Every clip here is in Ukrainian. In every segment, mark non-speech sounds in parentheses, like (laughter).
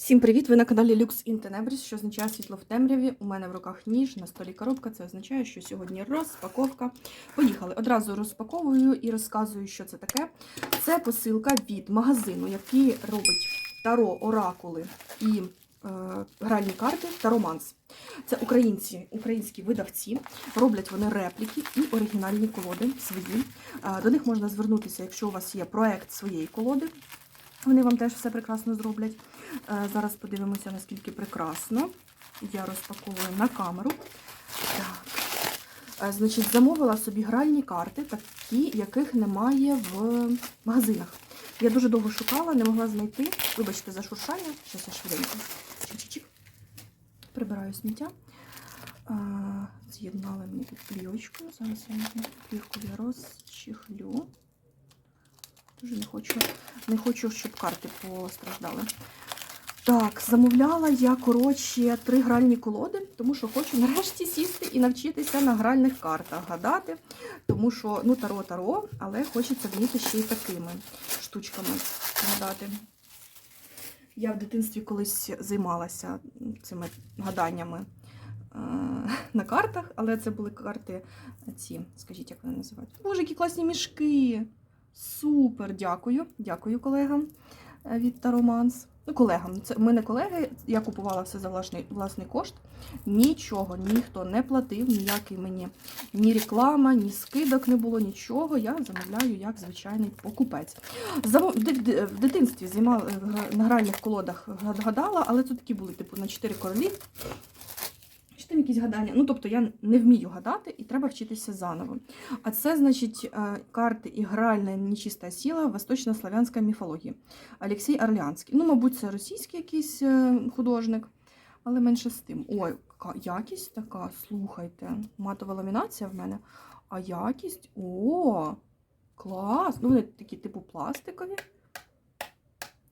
Всім привіт! Ви на каналі Lux in що означає світло в темряві. У мене в руках ніж, на столі коробка. Це означає, що сьогодні розпаковка. Поїхали. Одразу розпаковую і розказую, що це таке. Це посилка від магазину, який робить таро, оракули і е, гральні карти Тароманс. Це українці, українські видавці. Роблять вони репліки і оригінальні колоди свої. Е, До них можна звернутися, якщо у вас є проект своєї колоди. Вони вам теж все прекрасно зроблять. Е, Зараз подивимося, наскільки прекрасно. Я розпаковую на камеру. Так. Е, Значить, замовила собі гральні карти, такі, яких немає в магазинах. Я дуже довго шукала, не могла знайти. Вибачте за шуршання. Зараз я швиденько. Чик-чик-чик. Прибираю сміття. Е, З'єднали мені тут плівочкою. Зараз я плівку я розчихлю. Дуже не хочу, не хочу, щоб карти постраждали. Так, замовляла я, коротше, три гральні колоди, тому що хочу нарешті сісти і навчитися на гральних картах гадати. Тому що, ну, таро-таро, але хочеться вміти ще й такими штучками гадати. Я в дитинстві колись займалася цими гаданнями е, на картах, але це були карти ці, скажіть, як вони називають? Боже, які класні мішки! Супер, дякую. Дякую колегам е, від Тароманс. Ну, колегам, це ми не колеги. Я купувала все за власний, власний кошт. Нічого, ніхто не платив, ніякий мені ні реклама, ні скидок не було, нічого. Я замовляю як звичайний покупець. В дитинстві займала на гральних колодах гадала, але це такі були, типу, на 4 королі. Там якісь гадання? Ну, тобто я не вмію гадати і треба вчитися заново. А це, значить, е, карти «Ігральна нечиста сила. Восточнославянська міфологія. Олексій Орлянський. Ну, мабуть, це російський якийсь е, художник, але менше з тим. Ой, якість така, слухайте. Матова ламінація в мене. А якість. О, клас! Ну, вони такі, типу, пластикові.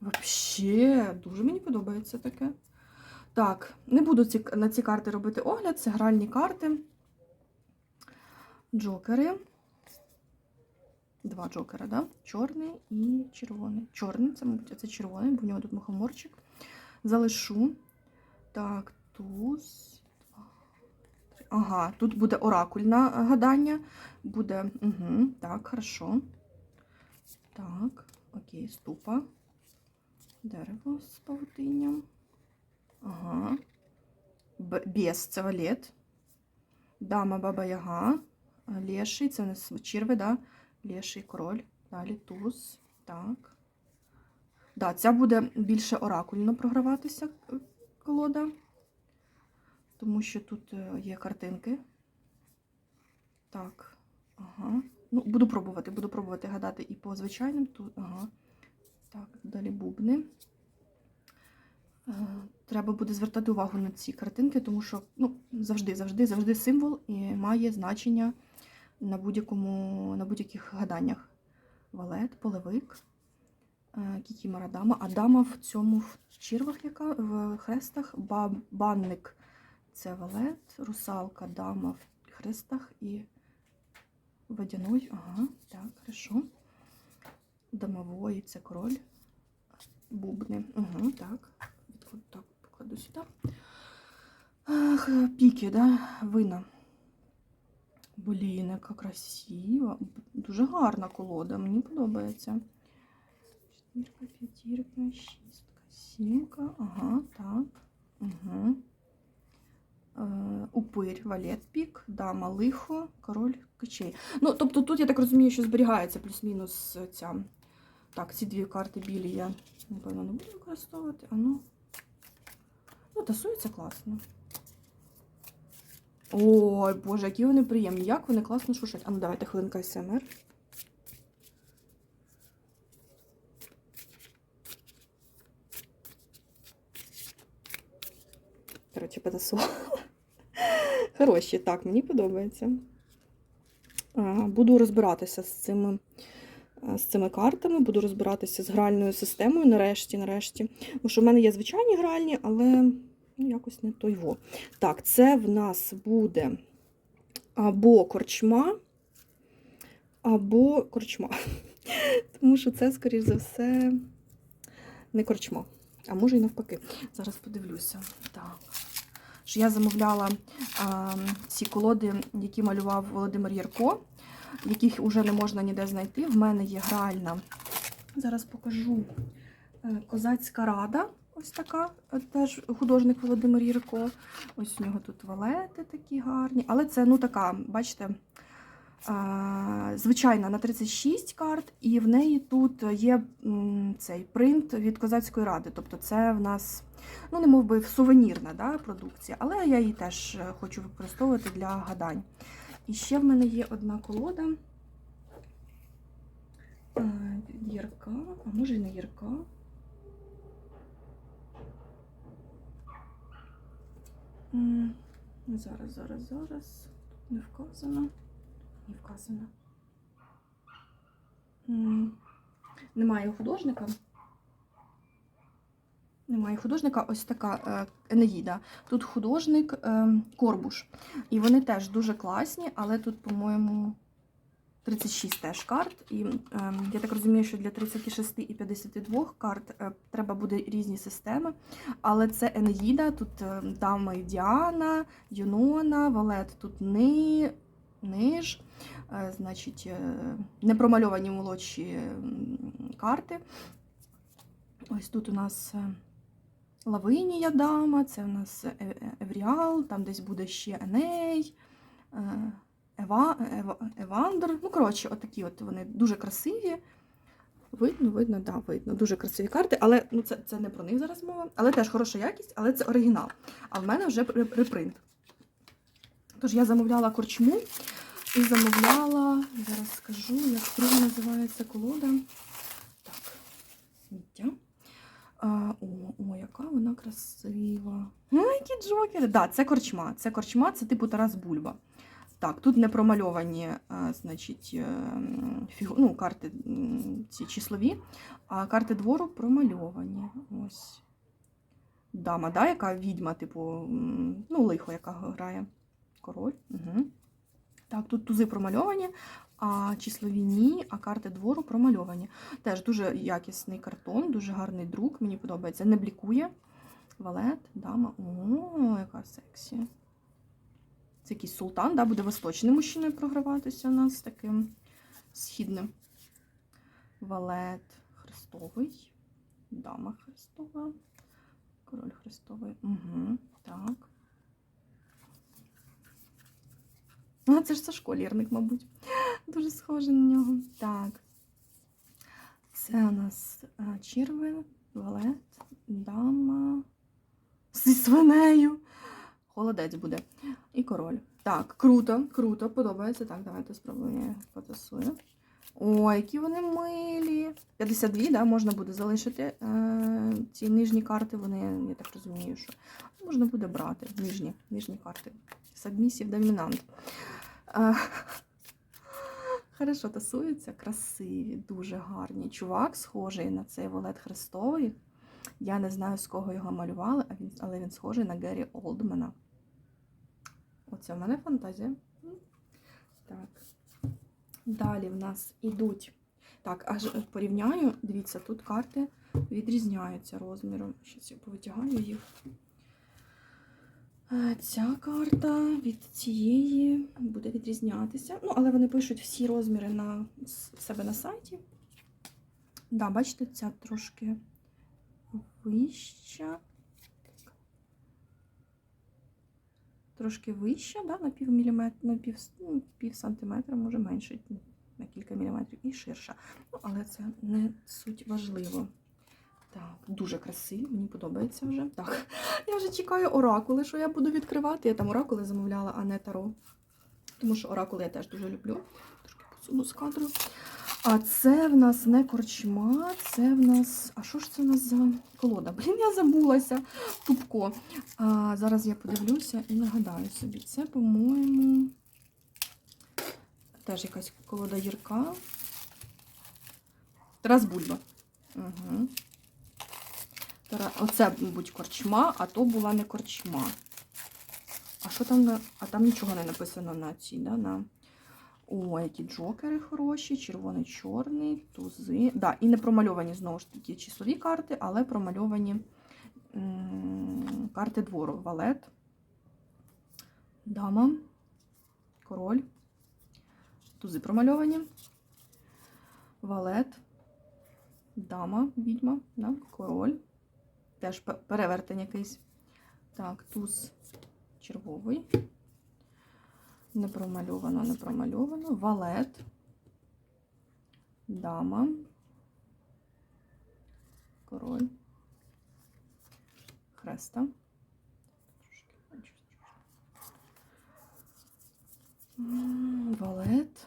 Вообще, дуже мені подобається таке. Так, не буду ці, на ці карти робити огляд, це гральні карти. Джокери. Два джокера, да? Чорний і червоний. Чорний, це, мабуть, це червоний, бо в нього тут мухоморчик. Залишу. Так, туз. Ага, тут буде оракульне гадання. Буде. Угу, так, хорошо. Так, окей, ступа. Дерево з павутинням. Ага. Б- Бес це валет. Дама Баба Яга. Леший, це у нас черви, да? Леший король. Далі туз. Так. Да, ця буде більше оракульно програватися е, колода. Тому що тут е, є картинки. Так. Ага. Ну, буду пробувати, буду пробувати гадати і по звичайним. Тут, ага. Так, далі бубни. Е, Треба буде звертати увагу на ці картинки, тому що ну, завжди, завжди, завжди символ і має значення на будь-якому, на будь-яких гаданнях. Валет, полевик, е, кікімора дама. А дама в цьому в червах, яка в хрестах, ба- банник це валет, русалка, дама в хрестах і водяной. Ага, так, хорошо. Домової це король. Бубни. Угу, так. Відкладу так, покладу сюди. Піки, да? Вина. Блін, яка красива. Дуже гарна колода, мені подобається. Четвірка, п'ятірка, шістка, сімка. Ага, так. Угу. Е, упир, валет пік, дама лихо, король кичей. Ну, тобто тут, я так розумію, що зберігається плюс-мінус ця. Так, ці дві карти білі я, напевно, не буду використовувати. А ну. Ну, тасується класно. Ой, боже, які вони приємні. Як вони класно шушать. А ну давайте хвилинка СМР. Коротше, потасувала. Хороші, так, мені подобається. Буду розбиратися з цими, з цими картами, буду розбиратися з гральною системою нарешті, нарешті. Тому що в мене є звичайні гральні, але ну, якось не той во. Так, це в нас буде або корчма, або корчма. (laughs) Тому що це, скоріш за все, не корчма. А може і навпаки. Зараз подивлюся. Так. Що я замовляла а, ці колоди, які малював Володимир Ярко, яких вже не можна ніде знайти. В мене є гральна. Зараз покажу е, Козацька рада. Ось така, е, теж художник Володимир Ярко. Ось у нього тут валети такі гарні. Але це, ну така, бачите, звичайна на 36 карт, і в неї тут є цей принт від Козацької ради. Тобто це в нас, ну, не мов би, сувенірна да, продукція, але я її теж е, хочу використовувати для гадань. І ще в мене є одна колода. Ярка, а може і не Ярка. Зараз, зараз, зараз. Не вказано. Не вказано. Немає художника. Немає художника, ось така е, Енеїда. Тут художник е, Корбуш. І вони теж дуже класні, але тут, по-моєму, 36 теж карт. І е, я так розумію, що для 36 і 52 карт треба буде різні системи. Але це Енеїда, тут дами Діана, Юнона, Валет тут ни, ниж, значить, непромальовані молодші карти. Ось тут у нас Лавинія дама, це у нас Е- Е- Евріал, там десь буде ще Еней, е, Ева, Ева, Евандр. Ну, коротше, отакі от вони дуже красиві. Видно, видно, да, видно. Дуже красиві карти, але ну, це, це не про них зараз мова. Але теж хороша якість, але це оригінал. А в мене вже репринт. Тож я замовляла корчму і замовляла, зараз скажу, як називається колода. Так, миття. А, о, о, яка вона красива. Ой, які джокери. Да, це корчма. Це корчма, це типу Тарас Бульба. Так, тут не промальовані, а, значить, е, фігу, ну, карти ці числові, а карти двору промальовані. Ось. Дама, да, яка відьма, типу, ну, лихо, яка грає. Король. Угу. Так, тут тузи промальовані, а числові ні, а карти двору промальовані. Теж дуже якісний картон, дуже гарний друк, мені подобається. Не блікує. Валет, дама. О, яка сексі. Це якийсь султан, да, буде восточним мужчиною програватися у нас таким східним. Валет Христовий. Дама Христова. Король Христовий. Угу, так. А, це ж Сашко Лірник, мабуть. Дуже схоже на нього. Так. Це у нас а, червень, валет, дама. Зі свинею. Холодець буде. І король. Так, круто, круто, подобається. Так, давайте спробуємо. Я потасую. Ой, які вони милі. 52, да, можна буде залишити е, ці нижні карти. Вони, я так розумію, що можна буде брати нижні, нижні карти. Сабмісів домінант. Е, Хорошо тасуються, красиві, дуже гарні. Чувак схожий на цей Валет Христовий. Я не знаю, з кого його малювали, але він схожий на Геррі Олдмана. Оце в мене фантазія. Так. Далі в нас ідуть. Так, аж порівняю. Дивіться, тут карти відрізняються розміром. Щас я повитягаю їх. Е, Ця карта від цієї відрізнятися. Ну, але вони пишуть всі розміри на себе на сайті. Да, бачите, ця трошки вища. Трошки вища, да, на пів міліметра, на пів, ну, пів сантиметра, може менше, на кілька міліметрів, і ширша. Ну, але це не суть важливо. Так, дуже красиві, мені подобається вже. Так, я вже чекаю оракули, що я буду відкривати. Я там оракули замовляла, а не таро. Тому що оракули я теж дуже люблю. Трошки посуну з кадру. А це в нас не корчма, це в нас. А що ж це в нас за колода? Блін, я забулася. Тупко. А, зараз я подивлюся і нагадаю собі. Це, по-моєму, теж якась колода гірка. Тарас Бульба. Угу. Оце, мабуть, корчма, а то була не корчма. А що там. А там нічого не написано на цій, да? на. О, які джокери хороші, червоний, чорний, тузи. Да, і не промальовані знову ж таки числові карти, але промальовані м, карти двору. Валет, дама, король, тузи промальовані, валет, дама, відьма, да? король, теж перевертень якийсь. Так, туз червовий. Не промальовано, не промальовано. Валет. Дама. Король. Хреста. Валет.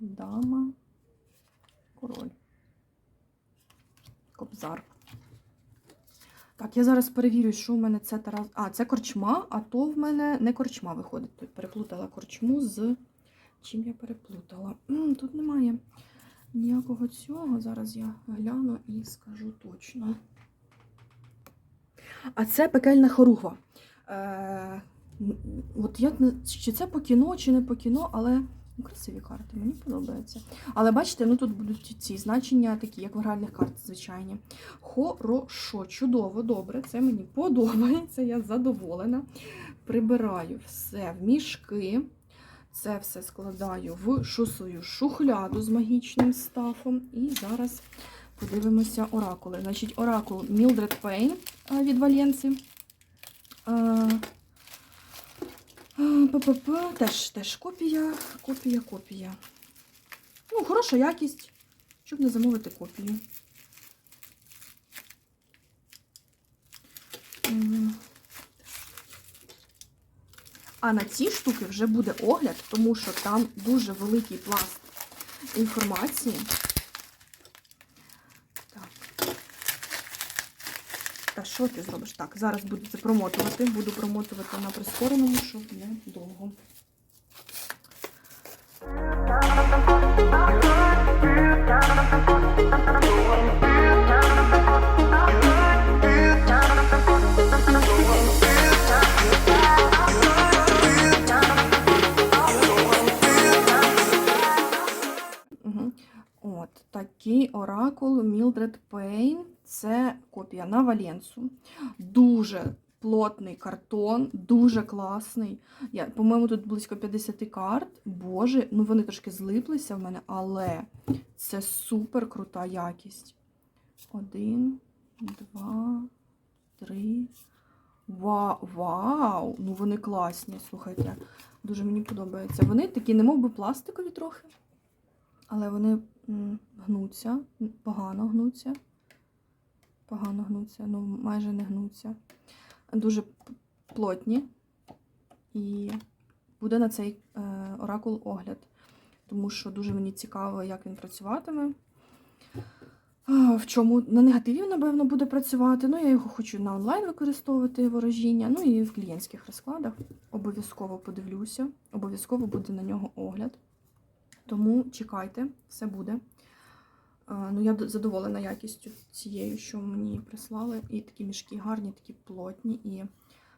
Дама. Король. Кобзар. Так, я зараз перевірю, що в мене це Тарас. А, це корчма, а то в мене не корчма виходить. Тут переплутала корчму з. Чим я переплутала? Тут немає ніякого цього. Зараз я гляну і скажу точно. А це пекельна хоругва. Е, от я чи це по кіно, чи не по кіно, але красиві карти, мені подобається. Але бачите, ну тут будуть ці значення, такі, як в гральних карт, звичайні. Хорошо, чудово, добре, це мені подобається, я задоволена. Прибираю все в мішки. Це все складаю в шосую шухляду з магічним стафом. І зараз подивимося оракули. Значить, оракул Payne а, від Валенці. ППП, теж, теж копія, копія, копія. Ну, хороша якість, щоб не замовити копію. А на ці штуки вже буде огляд, тому що там дуже великий пласт інформації. Та що ти зробиш? Так, зараз буду це промотувати. Буду промотувати на прискореному, щоб не довго. Угу. От такий оракул Mildred Payne. Це копія на Валенсу. Дуже плотний картон, дуже класний. Я, по-моєму, тут близько 50 карт. Боже, ну вони трошки злиплися в мене, але це супер крута якість. Один, два, три. Вау, вау! Ну вони класні, слухайте. Дуже мені подобається. Вони такі, немов би пластикові трохи. Але вони гнуться, погано гнуться. Погано гнуться, ну майже не гнуться. Дуже плотні. І буде на цей е, оракул огляд. Тому що дуже мені цікаво, як він працюватиме. В чому на негативі, напевно, буде працювати. Ну, я його хочу на онлайн використовувати ворожіння, ну і в клієнтських розкладах. Обов'язково подивлюся, обов'язково буде на нього огляд. Тому чекайте, все буде. Ну, я задоволена якістю цією, що мені прислали. І такі мішки гарні, такі плотні, і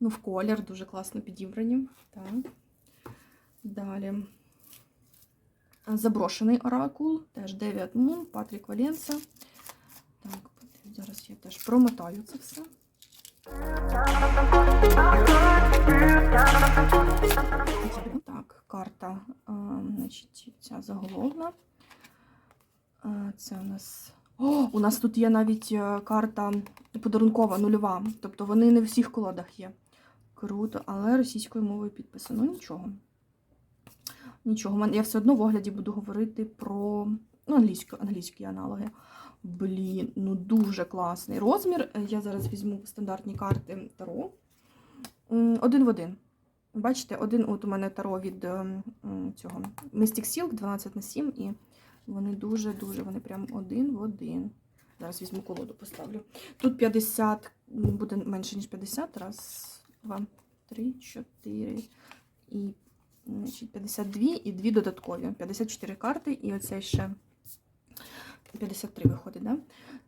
ну, в колір дуже класно підібрані. Так. Далі. Заброшений оракул, теж Девіат Мун, Патрік Валенса. Так, зараз я теж промотаю це все. Так, карта, значить, ця заголовна. Це у нас. О, у нас тут є навіть е, карта подарункова нульова. Тобто вони не в всіх колодах є. Круто, але російською мовою підписано. Ну, нічого. Нічого. Я все одно в огляді буду говорити про ну, англійську, англійські аналоги. Блін, ну дуже класний розмір. Е, Я зараз візьму стандартні карти Таро. Один в один. Бачите, один от у мене таро від ем, цього Mystic Silk 12 на 7, і вони дуже-дуже, вони прям один в один. Зараз візьму колоду, поставлю. Тут 50, буде менше, ніж 50. Раз, два, три, чотири. І значить, 52 і дві додаткові. 54 карти, і оце ще 53 виходить, да?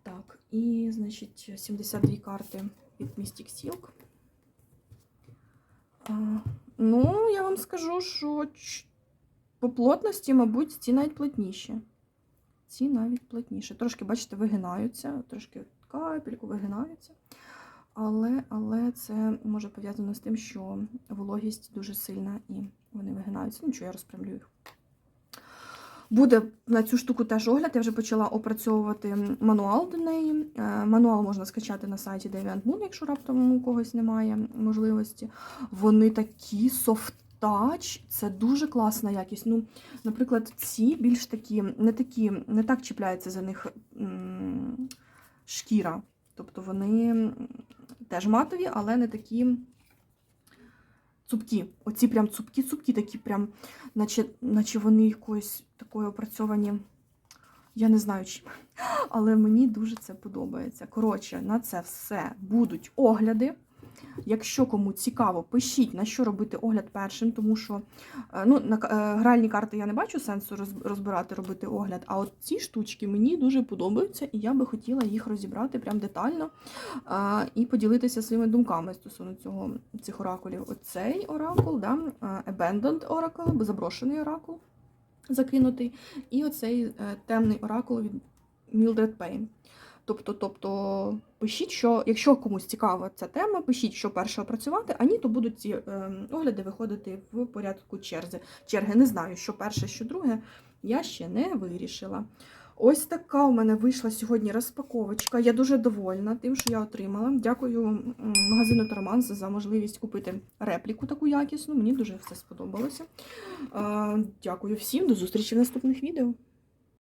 Так, і, значить, 72 карти від Mystic Silk. Ну, я вам скажу, що по плотності, мабуть, ці навіть плотніші. Ці навіть плотніші. Трошки, бачите, вигинаються, трошки капельку вигинаються. але, але це може пов'язано з тим, що вологість дуже сильна і вони вигинаються. Ну, нічого, я розпрямлю їх. Буде на цю штуку теж огляд. Я вже почала опрацьовувати мануал до неї. Е, Мануал можна скачати на сайті DeviantMoon, якщо раптом у когось немає можливості. Вони такі софт-тач, це дуже класна якість. Ну, наприклад, ці більш такі, не такі, не так чіпляється за них шкіра. Тобто вони теж матові, але не такі цупкі. Оці прям цупкі-цупкі, такі прям, наче, наче вони якоїсь такої опрацьовані. Я не знаю чим, але мені дуже це подобається. Коротше, на це все будуть огляди. Якщо кому цікаво, пишіть, на що робити огляд першим, тому що е, ну, на е, гральні карти я не бачу сенсу розбирати, робити огляд. А от ці штучки мені дуже подобаються, і я би хотіла їх розібрати прям детально а, і поділитися своїми думками стосовно цього, цих оракулів. Оцей оракул, да, е, Abandoned Oracle, заброшений оракул, закинутий, і оцей е, темний оракул від Mildred Payne. Тобто, тобто, пишіть, що якщо комусь цікава ця тема, пишіть, що перше опрацювати, а ні, то будуть ці е, огляди виходити в порядку черзи. черги. Не знаю, що перше, що друге, я ще не вирішила. Ось така у мене вийшла сьогодні розпаковочка. Я дуже довольна тим, що я отримала. Дякую магазину Тараманс за можливість купити репліку таку якісну. Мені дуже все сподобалося. Е, Дякую всім, до зустрічі в наступних відео.